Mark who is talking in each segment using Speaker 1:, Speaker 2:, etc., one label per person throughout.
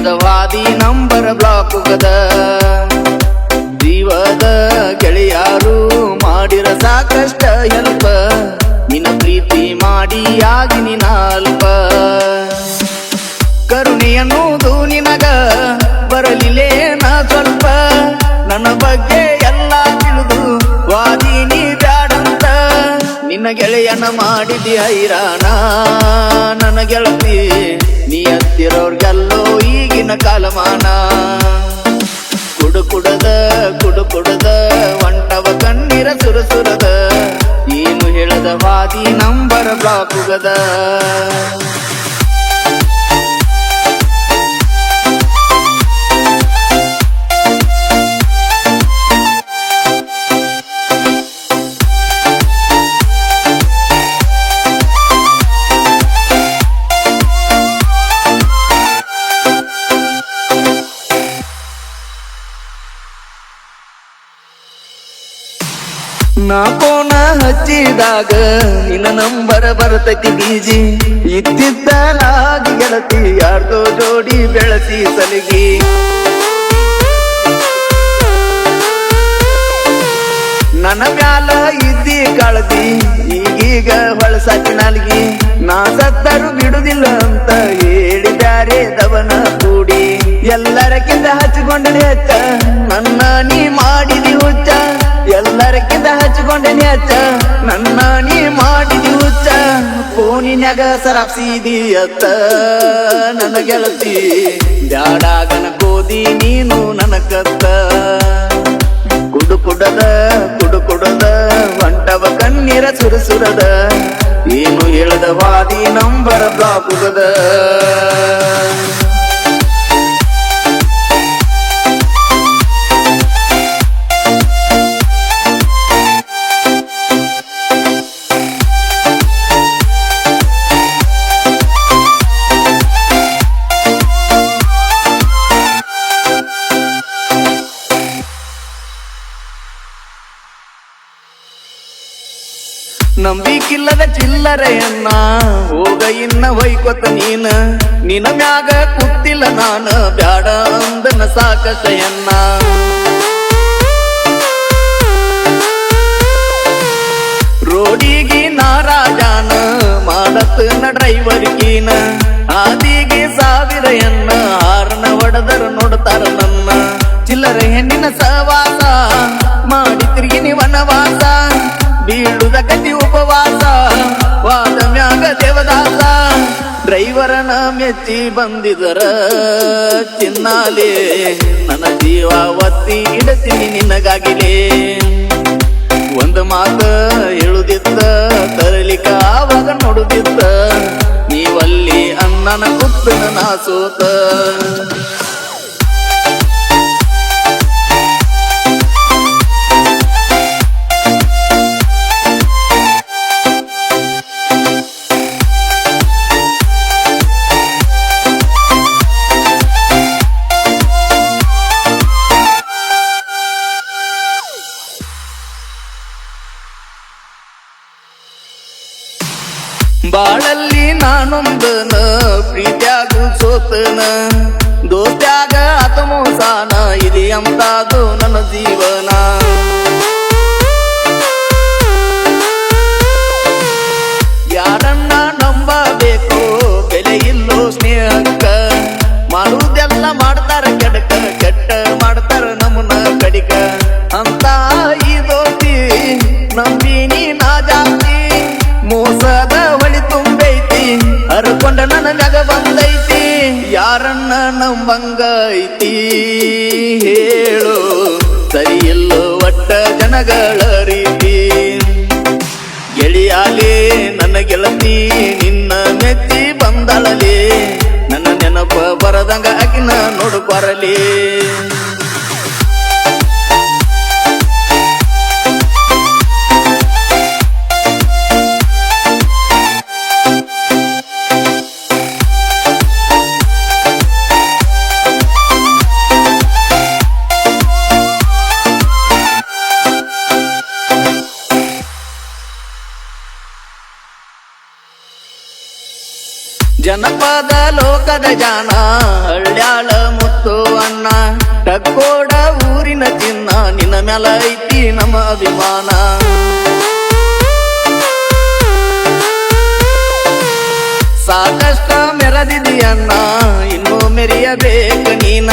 Speaker 1: ಗದ ವಾದಿ number block ಕದ ದೀವದ ಗೆಳೆಯಾರು ಮಾಡಿರ ಸಾಕಷ್ಟ ಹೆಲ್ಪ. ನಿನ್ನ ಪ್ರೀತಿ ಮಾಡಿ ಆಗಿ ನಿನಾಲ್ಪ ಕರುಣೆ ಅನ್ನೋದು ನಿನಗ ಬರಲಿಲ್ಲೇನ ಸ್ವಲ್ಪ. ನನ್ನ ಬಗ್ಗೆ ಎಲ್ಲ ತಿಳಿದು ವಾದಿ ನೀ ಬ್ಯಾಡಂತ. ನಿನ್ನ ಗೆಳೆಯನ ಮಾಡಿದಿ ಹೈರಾಣ. ನನ್ನ ಗೆಳತಿ ಕಾಲಮಾನ ಕುಡು ಕುಡದ ಕುಡು ಕುಡದ ಒಂಟವ ಕಣ್ಣೀರ ಸುರಸುರದ. ಏನು ಹೇಳದ ವಾದಿ ನಂಬರ ಬ್ಲಾಕ್ ನಾ ಫೋನ ಹಚ್ಚಿದಾಗ ನಿನ್ನ ನಂಬರ ಬರ್ತೈತಿ ಬೀಜಿ. ಇತ್ತಿದ್ದಲಾಗಿ ಗೆಳತಿ, ಯಾರ್ದೋ ಜೋಡಿ ಬೆಳಸಿ ಸಲಿಗಿ. ನನ್ನ ಮ್ಯಾಲ ಇದ್ದಿ ಕಳದಿ, ಈಗೀಗ ಹೊಳಸಾಕಿ ನಾಲ್ಗಿ. ನಾ ಸತ್ತರು ಬಿಡುದಿಲ್ಲ ಅಂತ ಹೇಳಿ ಬ್ಯಾರೆ ದವನ ಕೂಡಿ. ಎಲ್ಲರಕ್ಕಿಂತ ಹಚ್ಚಿಕೊಂಡನೆ ಅಚ್ಚ ನನ್ನ ನೀ ಎಲ್ಲರಕ್ಕಿಂತ ನನ್ನ ನೀ ಮಾಡಿದಿ ಹುಚ್ಚ ಫೋನಿನ್ಯಾಗ ಸರಸೀದಿ ಅತ್ತ ನನ್ನ ಗೆಳತಿ ಬ್ಯಾಡಾಗನ ಕೋದಿ ನೀನು ನನ್ನ ಕತ್ತ ಕುಡು ಕುಡದ ಕುಡು ಕುಡದ, ಒಂಟವ ಕಣ್ಣೀರ ಸುರಸುರದ. ಏನು ಹೇಳದ ವಾದಿ ನಂಬರ ಬ್ಲಾಕುಗದ ನಂಬಿಕಿಲ್ಲದ ಚಿಲ್ಲರೆಯನ್ನ ಹೋಗ ಇನ್ನ ಹೊಯ್ಕೊತ ನೀನ. ನಿನ ಮ್ಯಾಗ ಕುತ್ತಿಲ್ಲ ನಾನ, ಬ್ಯಾಡ ಅಂದನ ಸಾಕಷ್ಟಯನ್ನ ರೋಡಿಗೆ ನಾರಾಜಾನ, ಮಾಡತ್ತನ ಡ್ರೈವರ್ಗೀನ ಆದಿಗೆ ಸಾವಿರಯನ್ನ, ಹಾರನ ಹೊಡೆದರ ನೋಡ್ತಾರ ನನ್ನ. ಚಿಲ್ಲರೆ ಹೆಣ್ಣಿನ ಸವಾಸ ಮಾಡಿ ತಿರುಗಿನಿ ವನವಾಸ ಬೀಳುದ ಉಪವಾಸ ವಾದ ಮ್ಯಾಗ ದೇವದಾಸ ಡ್ರೈವರನ ಮೆಚ್ಚಿ ಬಂದಿದರ ಚಿನ್ನಾಲೆ. ನನ್ನ ಜೀವ ಒತ್ತಿ ಇಡತೀನಿ ನಿನಗಾಗಿಲೇ. ಒಂದು ಮಾತ ಹೇಳುದಿತ್ತ ತರಲಿಕ ಆವಾಗ ನೋಡುದಿತ್ತ. ನೀವಲ್ಲಿ ಅನ್ನನ ಕುತ್ತನ ನಾ ಸೋತ ಬಾಳಲ್ಲಿ ನಾನೊಂದನ ಪ್ರೀತ್ಯಾಗ ಸೋತನ. ದೋಸ್ತ್ಯಾಗ ಆತ ಮೋಸಾನ ಇದೆ ಅಂತಾದು ನನ್ನ ಜೀವನ. ಐತಿ ಹೇಳು. ಸರಿ ಇಲ್ಲೋ ಒಟ್ಟ ಜನಗಳ ರೀತಿ. ಗೆಳೆಯಾಲೆ ನನ್ನ ಗೆಳತಿ, ನಿನ್ನ ಮೆಚ್ಚಿ ಬಂದಳಲೆ. ನನ್ನ ನೆನಪ ಬರದಂಗ ಆಕಿನ ನೋಡು ಬರಲಿ ಜನಪದ ಲೋಕದ ಜಾನ ಹಳ್ಳ್ಯಾಳ ಮುತ್ತು ಅಣ್ಣ. ಟಕ್ಕೋಡ ಊರಿನ ಚಿನ್ನ, ನಿನ್ನ ಮೇಲ ಐತಿ ನಮ್ಮ ಅಭಿಮಾನ. ಸಾಕಷ್ಟ ಮೆರೆದಿದೆಯನ್ನ ಇನ್ನೂ ಮೆರೆಯಬೇಕು ನೀನ.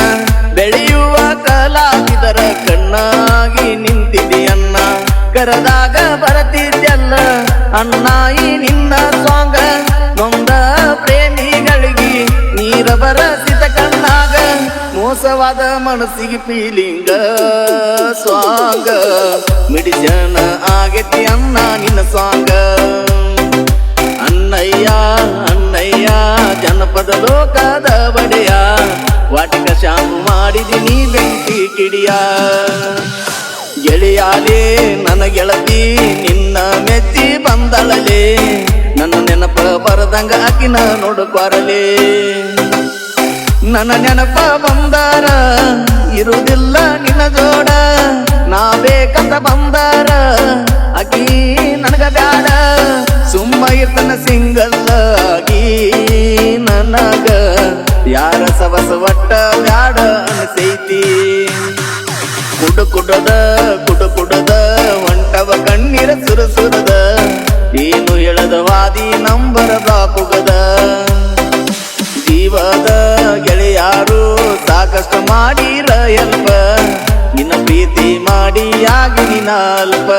Speaker 1: ಬೆಳೆಯುವ ಕಲಾವಿದರ ಕಣ್ಣಾಗಿ ನಿಂತಿದೆಯನ್ನ ಕರದಾಗ ಅಣ್ಣ ಅನ್ನಾಯಿ ನಿನ್ನ ಮೋಸವಾದ ಮನಸ್ಸಿಗೆ ಫೀಲಿಂಗ ಸ್ವಾಂಗ ಮಿಡಿಜನ ಆಗೈತಿ ಅನ್ನ ನಿನ್ನ ಸಾಂಗ ಅಣ್ಣಯ್ಯ ಅಣ್ಣಯ್ಯ, ಜನಪದ ಲೋಕದ ಬಡೆಯ ವಾಟಿಕ ಶಾಂಪು ಮಾಡಿದಿನಿ ಬೆಂಕಿ ಕಿಡಿಯ. ಗೆಳೆಯಾಲೇ ನನ್ನ ಗೆಳತಿ, ನಿನ್ನ ಮೆಚ್ಚಿ ಬಂದಳಲೆ. ನನ್ನ ನೆನಪ ಬರದಂಗ ಆಕಿನ ನೋಡುಕ್ವಾರಲೇ. ನನ್ನ ನೆನಪ ಬಂದಾರ, ಇರುವುದಿಲ್ಲ ನಿನ್ನ ಜೋಡ. ನಾ ಬೇಕಂತ ಬಂದಾರ, ಅಕಿ ನನಗ ಬ್ಯಾಡ. ಸುಮ್ಮ ಇರ್ತನ ಸಿಂಗಲ್ಲ ಆಗಿ ನನಗ. ಯಾರ ಸವಸ ಒಟ್ಟ ಬ್ಯಾಡ ಅನಿಸೈತಿ. ಕುಡು ಕುಡದ ಕುಡು ಕುಡದ ಹೊಂಟವ ಕಣ್ಣೀರ ಸುರಸುರದ ಏನು ಹೇಳದ ವಾದಿ ನಂಬರ ಬಾಪುಗದ ಸಾಕಷ್ಟು ಮಾಡಿರ ಎಲ್ಪ ನಿನ್ನ ಪ್ರೀತಿ ಮಾಡಿ ಆಗಿ ನಿನ್ನ ಅಲ್ಪ.